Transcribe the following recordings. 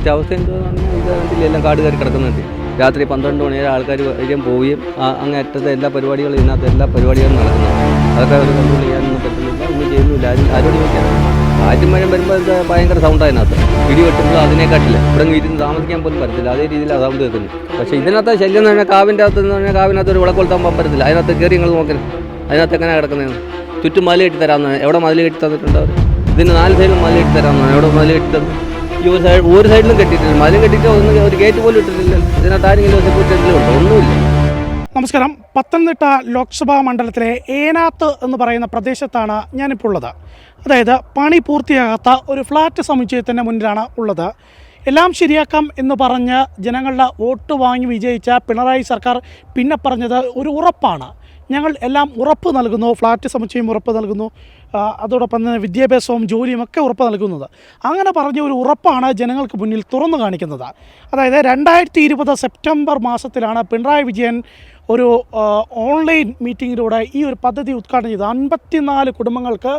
ഇപ്പോഴത്തെ അവസ്ഥ എന്താണെന്ന് എല്ലാം കാട് കയറി കിടക്കുന്നുണ്ട്. രാത്രി പന്ത്രണ്ട് മണി വരെ ആൾക്കാർ വരികയും പോവുകയും ആ അങ്ങേറ്റത്തെ എല്ലാ പരിപാടികളും ഇതിനകത്ത് എല്ലാ പരിപാടികളും നടക്കുന്നുണ്ട് അതൊക്കെ അവർ കൺട്രോൾ ചെയ്യാനൊന്നും പറ്റുന്നില്ല ഒന്നും ചെയ്യുന്നില്ല. ആരും ആരോട് ചോദിക്കാൻ കാറ്റും മഴ വരുമ്പോൾ എന്താ ഭയങ്കര സൗണ്ടാണ് അതിനകത്ത് ഇടി വെട്ടുമ്പോൾ അതിനെക്കാട്ടില്ല. ഇവിടെ അങ്ങ് ഇരുന്ന് താമസിക്കാൻ പോലും പറ്റില്ല അതേ രീതിയിലാണ് സൗണ്ട് കേൾക്കുന്നു പക്ഷേ ഇതിനകത്ത് ശല്യം എന്ന് പറഞ്ഞാൽ കാവിന്റെ അകത്ത് എന്ന് പറഞ്ഞാൽ കാവിനകത്ത് ഒരു വിളക്കൊളുത്താൻ പറ്റത്തില്ല. അതിനകത്ത് കയറി നിങ്ങൾ നോക്കരുത് അതിനകത്ത് എങ്ങനെ കിടക്കുന്നതെന്ന്. ചുറ്റും മല കെട്ടി തരാമെന്നാണ്. എവിടെ മല കെട്ടി തന്നിട്ടുണ്ട് അവർ ഇതിന് നാല് സൈഡിലും മല കെട്ടി തരാമെന്നാണ്. എവിടെ മല കെട്ടി തന്നു? സൈഡ് ഒരു സൈഡിലും കെട്ടിയിട്ടില്ല. മല കെട്ടിയിട്ട് ഒന്ന് ഒരു ഗേറ്റ് പോലും ഇട്ടിട്ടില്ല. ഇതിനകത്ത് ആരെങ്കിലും സെക്യൂരിറ്റി ഒന്നുമില്ല. നമസ്കാരം. പത്തനംതിട്ട ലോക്സഭാ മണ്ഡലത്തിലെ ഏനാത്ത് എന്ന് പറയുന്ന പ്രദേശത്താണ് ഞാനിപ്പോൾ ഉള്ളത്. അതായത് പണി പൂർത്തിയാകാത്ത ഒരു ഫ്ലാറ്റ് സമുച്ചയത്തിന്റെ മുന്നിലാണ് ഉള്ളത്. എല്ലാം ശരിയാക്കാം എന്ന് പറഞ്ഞ് ജനങ്ങളുടെ വോട്ട് വാങ്ങി വിജയിച്ച പിണറായി സർക്കാർ പിന്നെ പറഞ്ഞത് ഒരു ഉറപ്പാണ്. ഞങ്ങൾ എല്ലാം ഉറപ്പ് നൽകുന്നു ഫ്ലാറ്റ് സമുച്ചയം ഉറപ്പ് നൽകുന്നു അതോടൊപ്പം തന്നെ വിദ്യാഭ്യാസവും ജോലിയും ഒക്കെ ഉറപ്പ് നൽകുന്നത്. അങ്ങനെ പറഞ്ഞ ഒരു ഉറപ്പാണ് ജനങ്ങൾക്ക് മുന്നിൽ തുറന്നു കാണിക്കുന്നത്. അതായത് രണ്ടായിരത്തി ഇരുപത് സെപ്റ്റംബർ മാസത്തിലാണ് പിണറായി വിജയൻ ഒരു ഓൺലൈൻ മീറ്റിങ്ങിലൂടെ ഈ ഒരു പദ്ധതി ഉദ്ഘാടനം ചെയ്തു അൻപത്തിനാല് കുടുംബങ്ങൾക്ക്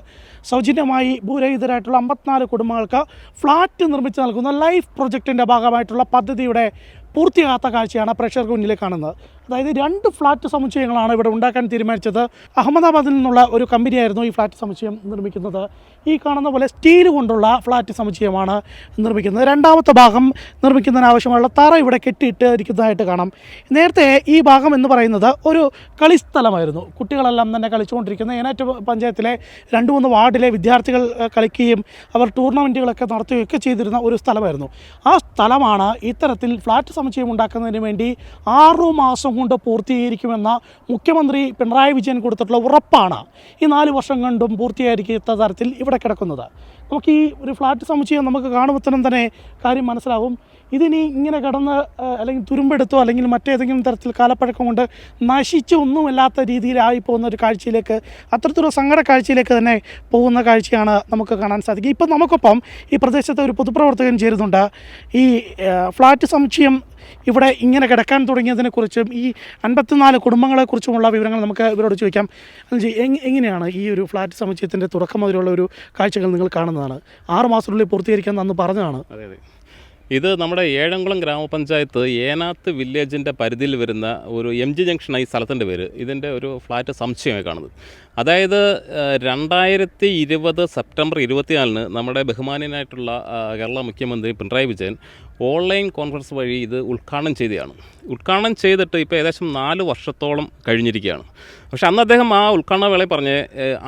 സൗജന്യമായി ഭൂരഹിതരായിട്ടുള്ള അമ്പത്തിനാല് കുടുംബങ്ങൾക്ക് ഫ്ലാറ്റ് നിർമ്മിച്ച് നൽകുന്ന ലൈഫ് പ്രൊജക്റ്റിന്റെ ഭാഗമായിട്ടുള്ള പദ്ധതിയുടെ പൂർത്തിയാകാത്ത കാഴ്ചയാണ് പ്രേക്ഷകർക്ക് മുന്നിൽ കാണുന്നത്. അതായത് രണ്ട് ഫ്ലാറ്റ് സമുച്ചയങ്ങളാണ് ഇവിടെ ഉണ്ടാക്കാൻ തീരുമാനിച്ചത്. അഹമ്മദാബാദിൽ നിന്നുള്ള ഒരു കമ്പനിയായിരുന്നു ഈ ഫ്ലാറ്റ് സമുച്ചയം നിർമ്മിക്കുന്നത്. ഈ കാണുന്ന പോലെ സ്റ്റീൽ കൊണ്ടുള്ള ഫ്ലാറ്റ് സമുച്ചയമാണ് നിർമ്മിക്കുന്നത്. രണ്ടാമത്തെ ഭാഗം നിർമ്മിക്കുന്നതിനാവശ്യമുള്ള തറ ഇവിടെ കെട്ടിയിട്ട് ഇരിക്കുന്നതായിട്ട് കാണാം. നേരത്തെ ഈ ഭാഗം എന്ന് പറയുന്നത് ഒരു കളിസ്ഥലമായിരുന്നു. കുട്ടികളെല്ലാം തന്നെ കളിച്ചുകൊണ്ടിരിക്കുന്ന ഏനാറ്റ് പഞ്ചായത്തിലെ രണ്ട് മൂന്ന് വാർഡിലെ വിദ്യാർത്ഥികൾ കളിക്കുകയും അവർ ടൂർണമെന്റുകളൊക്കെ നടത്തുകയൊക്കെ ചെയ്തിരുന്ന ഒരു സ്ഥലമായിരുന്നു. ആ സ്ഥലമാണ് ഇത്തരത്തിൽ ഫ്ലാറ്റ് സമുച്ചയം ഉണ്ടാക്കുന്നതിന് വേണ്ടി ആറു മാസം കൊണ്ട് പൂർത്തീകരിക്കുമെന്ന മുഖ്യമന്ത്രി പിണറായി വിജയൻ കൊടുത്തിട്ടുള്ള ഉറപ്പാണ് ഈ നാല് വർഷം കൊണ്ടും പൂർത്തീകരിക്കാത്ത തരത്തിൽ ഇവിടെ കിടക്കുന്നത്. നമുക്ക് ഈ ഒരു ഫ്ലാറ്റ് സമുച്ചയം നമുക്ക് കാണുമ്പോൾ തന്നെ കാര്യം മനസ്സിലാവും. ഇതിനി ഇങ്ങനെ കിടന്ന് അല്ലെങ്കിൽ തുരുമ്പെടുത്തോ അല്ലെങ്കിൽ മറ്റേതെങ്കിലും തരത്തിൽ കാലപ്പഴക്കം കൊണ്ട് നശിച്ച് ഒന്നുമില്ലാത്ത രീതിയിലായി പോകുന്ന ഒരു കാഴ്ചയിലേക്ക് അത്തരത്തിലുള്ള സങ്കട കാഴ്ചയിലേക്ക് തന്നെ പോകുന്ന കാഴ്ചയാണ് നമുക്ക് കാണാൻ സാധിക്കുക ഇപ്പം നമുക്കൊപ്പം ഈ പ്രദേശത്തെ ഒരു പൊതുപ്രവർത്തകൻ ചേരുന്നുണ്ട്. ഈ ഫ്ലാറ്റ് സമുച്ചയം ഇവിടെ ഇങ്ങനെ കിടക്കാൻ തുടങ്ങിയതിനെക്കുറിച്ചും ഈ അൻപത്തിനാല് കുടുംബങ്ങളെക്കുറിച്ചുമുള്ള വിവരങ്ങൾ നമുക്ക് ഇവരോട് ചോദിക്കാം. എങ്ങനെയാണ് ഈ ഒരു ഫ്ലാറ്റ് സമുച്ചയത്തിന്റെ തുടക്കം മുതലുള്ള ഒരു കാഴ്ചകൾ നിങ്ങൾ കാണുന്നതാണ് ആറ് മാസത്തിനുള്ളിൽ പൂർത്തീകരിക്കാൻ അന്ന് പറഞ്ഞതാണ്. അതെ അതെ. ഇത് നമ്മുടെ ഏഴംകുളം ഗ്രാമപഞ്ചായത്ത് ഏനാത്ത് വില്ലേജിന്റെ പരിധിയിൽ വരുന്ന ഒരു എം ജി ജംഗ്ഷനായി സ്ഥലത്തിന്റെ പേര്. ഇതിന്റെ ഒരു ഫ്ലാറ്റ് സംശയമായി കാണുന്നത്. അതായത് രണ്ടായിരത്തി ഇരുപത് സെപ്റ്റംബർ ഇരുപത്തിനാലിന് നമ്മുടെ ബഹുമാനനായിട്ടുള്ള കേരള മുഖ്യമന്ത്രി പിണറായി വിജയൻ ഓൺലൈൻ കോൺഫറൻസ് വഴി ഇത് ഉദ്ഘാടനം ചെയ്തതാണ് ഉദ്ഘാടനം ചെയ്തിട്ട് ഇപ്പോൾ ഏകദേശം നാല് വർഷത്തോളം കഴിഞ്ഞിരിക്കുകയാണ്. പക്ഷെ അന്ന് അദ്ദേഹം ആ ഉദ്ഘാടന വേളയിൽ പറഞ്ഞ്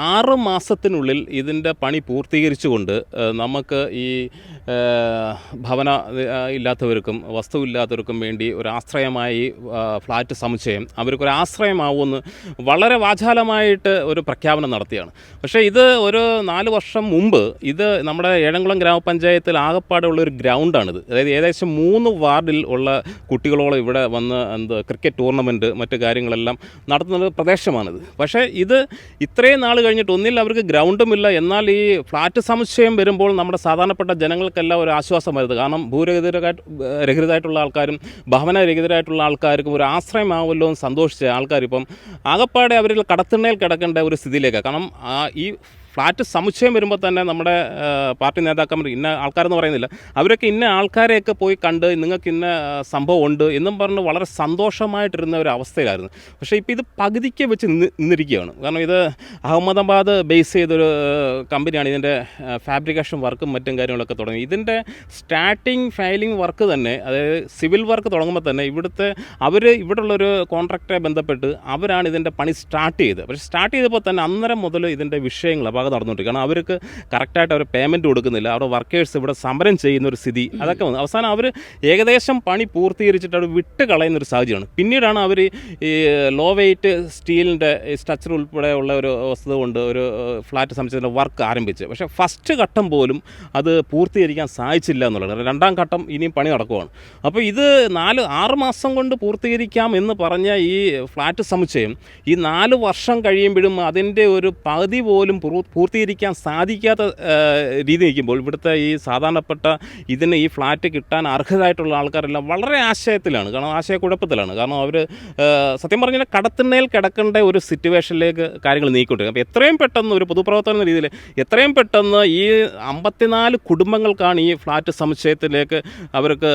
ആറ് മാസത്തിനുള്ളിൽ ഇതിന്റെ പണി പൂർത്തീകരിച്ചുകൊണ്ട് നമുക്ക് ഈ ഭവന ഇല്ലാത്തവർക്കും വസ്തു ഇല്ലാത്തവർക്കും വേണ്ടി ഒരു ആശ്രയമായി ഫ്ലാറ്റ് സമുച്ചയം അവർക്കൊരു ആശ്രയമാവുമെന്ന് വളരെ വാചാലമായിട്ട് ഒരു പ്രഖ്യാപനം നടത്തിയാണ്. പക്ഷേ ഇത് ഒരു നാല് വർഷം മുമ്പ് ഇത് നമ്മുടെ ഏഴംകുളം ഗ്രാമപഞ്ചായത്തിൽ ആകപ്പാടെ ഉള്ള ഒരു ഗ്രൗണ്ടാണിത്. അതായത് ഏകദേശം മൂന്ന് വാർഡിൽ ഉള്ള കുട്ടികളോളം ഇവിടെ വന്ന് എന്ത് ക്രിക്കറ്റ് ടൂർണമെന്റ് മറ്റു കാര്യങ്ങളെല്ലാം നടത്തുന്ന ഒരു പ്രദേശമാണിത്. പക്ഷേ ഇത് ഇത്രയും നാൾ കഴിഞ്ഞിട്ട് ഒന്നിൽ അവർക്ക് ഗ്രൗണ്ടുമില്ല. എന്നാൽ ഈ ഫ്ലാറ്റ് സമുച്ചയം വരുമ്പോൾ നമ്മുടെ സാധാരണപ്പെട്ട ജനങ്ങൾക്കെല്ലാം ഒരു ആശ്വാസം വരുന്നത്. കാരണം ഭൂരഹിതരായിട്ട് രഹിതരായിട്ടുള്ള ആൾക്കാരും ഭവന ഭവനരഹിതരായിട്ടുള്ള ആൾക്കാർക്കും ഒരു ആശ്രയമാവുമല്ലോ എന്ന് സന്തോഷിച്ച ആൾക്കാരിപ്പം ആകപ്പാടെ അവരിൽ കടത്തിണ്ണയിൽ കിടക്കേണ്ട ഒരു സ്ഥിതിയിലേക്ക്. കാരണം ആ ഈ ഫ്ലാറ്റ് സമുച്ചയം വരുമ്പോൾ തന്നെ നമ്മുടെ പാർട്ടി നേതാക്കന്മാർ ഇന്ന ആൾക്കാരെന്ന് പറയുന്നില്ല. അവരൊക്കെ ഇന്ന ആൾക്കാരെയൊക്കെ പോയി കണ്ട് നിങ്ങൾക്ക് ഇന്ന സംഭവം ഉണ്ട് എന്നും പറഞ്ഞ് വളരെ സന്തോഷമായിട്ടിരുന്ന ഒരു അവസ്ഥയിലായിരുന്നു. പക്ഷേ ഇപ്പോൾ ഇത് പകുതിക്ക് വെച്ച് നിന്നിരിക്കുകയാണ്. കാരണം ഇത് അഹമ്മദാബാദ് ബേസ് ചെയ്തൊരു കമ്പനിയാണ് ഇതിന്റെ ഫാബ്രിക്കേഷൻ വർക്കും മറ്റും കാര്യങ്ങളൊക്കെ തുടങ്ങി. ഇതിന്റെ സ്റ്റാർട്ടിങ് ഫയലിംഗ് വർക്ക് തന്നെ അതായത് സിവിൽ വർക്ക് തുടങ്ങുമ്പോൾ തന്നെ ഇവിടുത്തെ അവർ ഇവിടെയുള്ളൊരു കോൺട്രാക്ടറെ ബന്ധപ്പെട്ട് അവരാണ് ഇതിന്റെ പണി സ്റ്റാർട്ട് ചെയ്തത്. പക്ഷേ സ്റ്റാർട്ട് ചെയ്തപ്പോൾ തന്നെ അന്നേരം മുതൽ ഇതിന്റെ വിഷയങ്ങൾ അപാകം നടന്നുകൊണ്ടിരിക്കും കാരണം അവർക്ക് കറക്റ്റായിട്ട് അവർ പേയ്മെന്റ് കൊടുക്കുന്നില്ല. അവരുടെ വർക്കേഴ്സ് ഇവിടെ സമരം ചെയ്യുന്ന ഒരു സ്ഥിതി. അതൊക്കെ വന്നു. അവസാനം അവർ ഏകദേശം പണി പൂർത്തീകരിച്ചിട്ട് അവർ വിട്ട് കളയുന്ന ഒരു സാഹചര്യമാണ്. പിന്നീടാണ് അവർ ഈ ലോ വെയ്റ്റ് സ്റ്റീലിന്റെ സ്ട്രക്ചർ ഉൾപ്പെടെ ഉള്ള ഒരു വസ്തുത കൊണ്ട് ഒരു ഫ്ലാറ്റ് സംബന്ധിച്ചതിന്റെ വർക്ക് ആരംഭിച്ചത് പക്ഷേ ഫസ്റ്റ് ഘട്ടം പോലും അത് പൂർത്തീകരിക്കാൻ സാധിച്ചില്ല എന്നുള്ളത് രണ്ടാം ഘട്ടം ഇനിയും പണി നടക്കുവാണ്. അപ്പോൾ ഇത് നാല് ആറ് മാസം കൊണ്ട് പൂർത്തീകരിക്കാം എന്ന് പറഞ്ഞ ഈ ഫ്ലാറ്റ് സമുച്ചയം ഈ നാല് വർഷം കഴിയുമ്പോഴും അതിന്റെ ഒരു പകുതി പോലും പൂർത്തീകരിക്കാൻ സാധിക്കാത്ത രീതി നിൽക്കുമ്പോൾ ഇവിടുത്തെ ഈ സാധാരണപ്പെട്ട ഇതിന് ഈ ഫ്ലാറ്റ് കിട്ടാൻ അർഹരായിട്ടുള്ള ആൾക്കാരെല്ലാം വളരെ ആശയത്തിലാണ്. കാരണം ആശയക്കുഴപ്പത്തിലാണ്. കാരണം അവർ സത്യം പറഞ്ഞാൽ കടത്തിണ്ണയിൽ കിടക്കേണ്ട ഒരു സിറ്റുവേഷനിലേക്ക് കാര്യങ്ങൾ നീക്കിക്കൊണ്ടിരിക്കും അപ്പോൾ എത്രയും പെട്ടെന്ന് ഒരു പൊതുപ്രവർത്തന രീതിയിൽ എത്രയും പെട്ടെന്ന് ഈ അമ്പത്തിനാല് കുടുംബങ്ങൾക്കാണ് ഈ ഫ്ലാറ്റ് സമുച്ചയത്തിലേക്ക് അവർക്ക്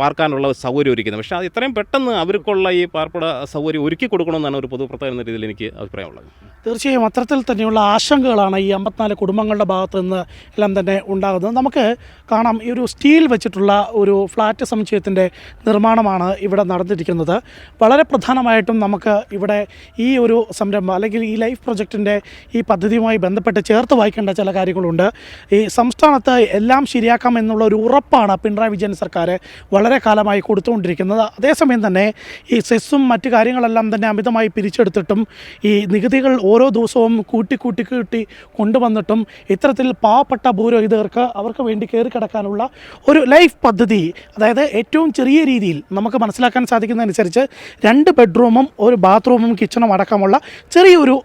പാർക്കാനുള്ള സൗകര്യം ഒരുക്കുന്നത്. പക്ഷേ അത് എത്രയും പെട്ടെന്ന് അവർക്കുള്ള ഈ പാർപ്പിട സൗകര്യം ഒരുക്കി കൊടുക്കണമെന്നാണ് ഒരു പൊതുപ്രവർത്തന രീതിയിൽ എനിക്ക് അഭിപ്രായമുള്ളത്. തീർച്ചയായും അത്തരത്തിൽ തന്നെയുള്ള ആശങ്കകളാണ് ഈ അമ്പത്തിനാല് കുടുംബങ്ങളുടെ ഭാഗത്തു നിന്ന് എല്ലാം തന്നെ ഉണ്ടാകുന്നത്. നമുക്ക് കാണാം ഈ ഒരു സ്റ്റീൽ വെച്ചിട്ടുള്ള ഒരു ഫ്ലാറ്റ് സമുച്ചയത്തിന്റെ നിർമ്മാണമാണ് ഇവിടെ നടന്നിരിക്കുന്നത്. വളരെ പ്രധാനമായിട്ടും നമുക്ക് ഇവിടെ ഈ ഒരു സംരംഭം അല്ലെങ്കിൽ ഈ ലൈഫ് പ്രൊജക്റ്റിന്റെ ഈ പദ്ധതിയുമായി ബന്ധപ്പെട്ട് ചേർത്ത് വായിക്കേണ്ട ചില കാര്യങ്ങളുണ്ട്. ഈ സംസ്ഥാനത്ത് എല്ലാം ശരിയാക്കാം എന്നുള്ള ഒരു ഉറപ്പാണ് പിണറായി വിജയൻ സർക്കാർ വളരെ കാലമായി കൊടുത്തുകൊണ്ടിരിക്കുന്നത്. അതേസമയം തന്നെ ഈ സെസ്സും മറ്റു കാര്യങ്ങളെല്ലാം തന്നെ അമിതമായി പിരിച്ചെടുത്തിട്ടും ഈ നികുതികൾ ഓരോ ദിവസവും കൂട്ടി കൂട്ടി കൂട്ടി കൊണ്ടുവന്നിട്ടും ഇത്തരത്തിൽ പാവപ്പെട്ട ഭൂരഹിതർക്ക് അവർക്ക് വേണ്ടി കയറി കിടക്കാനുള്ള ഒരു ലൈഫ് പദ്ധതി അതായത് ഏറ്റവും ചെറിയ രീതിയിൽ നമുക്ക് മനസ്സിലാക്കാൻ സാധിക്കുന്നതനുസരിച്ച് രണ്ട് ബെഡ്റൂമും ഒരു ബാത്റൂമും കിച്ചണും അടക്കമുള്ള ചെറിയൊരു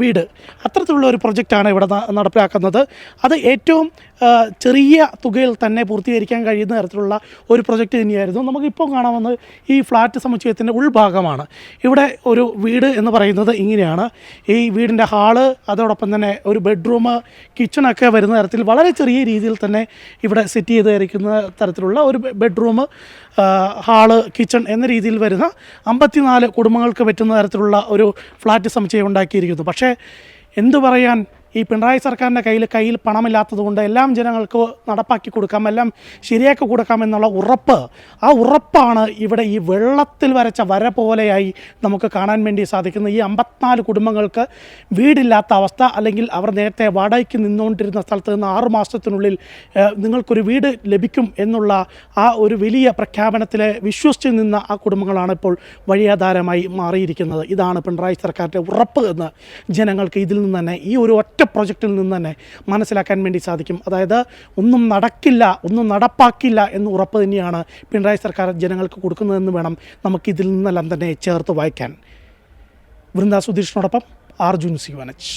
വീട്. അത്തരത്തിലുള്ള ഒരു പ്രൊജക്റ്റാണ് ഇവിടെ നടപ്പിലാക്കുന്നത്. അത് ഏറ്റവും ചെറിയ തുകയിൽ തന്നെ പൂർത്തീകരിക്കാൻ കഴിയുന്ന തരത്തിലുള്ള ഒരു പ്രൊജക്റ്റ് തന്നെയായിരുന്നു. നമുക്കിപ്പോൾ കാണാവുന്നത് ഈ ഫ്ലാറ്റ് സമുച്ചയത്തിന്റെ ഉൾഭാഗമാണ്. ഇവിടെ ഒരു വീട് എന്ന് പറയുന്നത് ഇങ്ങനെയാണ്. ഈ വീടിന്റെ ഹാൾ അതോടൊപ്പം തന്നെ ഒരു ബെഡ്റൂം കിച്ചണൊക്കെ വരുന്ന തരത്തിൽ വളരെ ചെറിയ രീതിയിൽ തന്നെ ഇവിടെ സെറ്റ് ചെയ്തിരിക്കുന്ന തരത്തിലുള്ള ഒരു ബെഡ്റൂം ഹാൾ കിച്ചൺ എന്ന രീതിയിൽ വരുന്ന അമ്പത്തിനാല് കുടുംബങ്ങൾക്ക് പറ്റുന്ന തരത്തിലുള്ള ഒരു ഫ്ലാറ്റ് സമുച്ചയം ഉണ്ടാക്കിയിരിക്കുന്നു. പക്ഷേ എന്തു പറയാൻ ഈ പിണറായി സർക്കാരിന്റെ കയ്യിൽ കയ്യിൽ പണമില്ലാത്തതുകൊണ്ട് എല്ലാം ജനങ്ങൾക്ക് നടപ്പാക്കി കൊടുക്കാം എല്ലാം ശരിയാക്കി കൊടുക്കാം എന്നുള്ള ഉറപ്പ് ആ ഉറപ്പാണ് ഇവിടെ ഈ വെള്ളത്തിൽ വരച്ച വര പോലെയായി നമുക്ക് കാണാൻ വേണ്ടി സാധിക്കുന്നത്. ഈ അമ്പത്തിനാല് കുടുംബങ്ങൾക്ക് വീടില്ലാത്ത അവസ്ഥ അല്ലെങ്കിൽ അവർ നേരത്തെ വാടകയ്ക്ക് നിന്നുകൊണ്ടിരുന്ന സ്ഥലത്ത് നിന്ന് ആറു മാസത്തിനുള്ളിൽ ഏഹ്, നിങ്ങൾക്കൊരു വീട് ലഭിക്കും എന്നുള്ള ആ ഒരു വലിയ പ്രഖ്യാപനത്തിൽ വിശ്വസിച്ച് നിന്ന ആ കുടുംബങ്ങളാണ് ഇപ്പോൾ വഴിയാധാരമായി മാറിയിരിക്കുന്നത്. ഇതാണ് പിണറായി സർക്കാരിന്റെ ഉറപ്പ് എന്ന് ജനങ്ങൾക്ക് ഇതിൽ നിന്ന് തന്നെ ഈ ഒരു ഒറ്റ പ്രൊജക്റ്റിൽ നിന്ന് തന്നെ മനസ്സിലാക്കാൻ വേണ്ടി സാധിക്കും. അതായത് ഒന്നും നടക്കില്ല ഒന്നും നടപ്പാക്കില്ല എന്ന് ഉറപ്പ് തന്നെയാണ് പിണറായി സർക്കാർ ജനങ്ങൾക്ക് കൊടുക്കുന്നതെന്ന് വേണം നമുക്കിതിൽ നിന്നെല്ലാം തന്നെ ചേർത്ത് വായിക്കാൻ. വൃന്ദ സുധീഷിനോടൊപ്പം ആർജുൻ സി വനച്ച്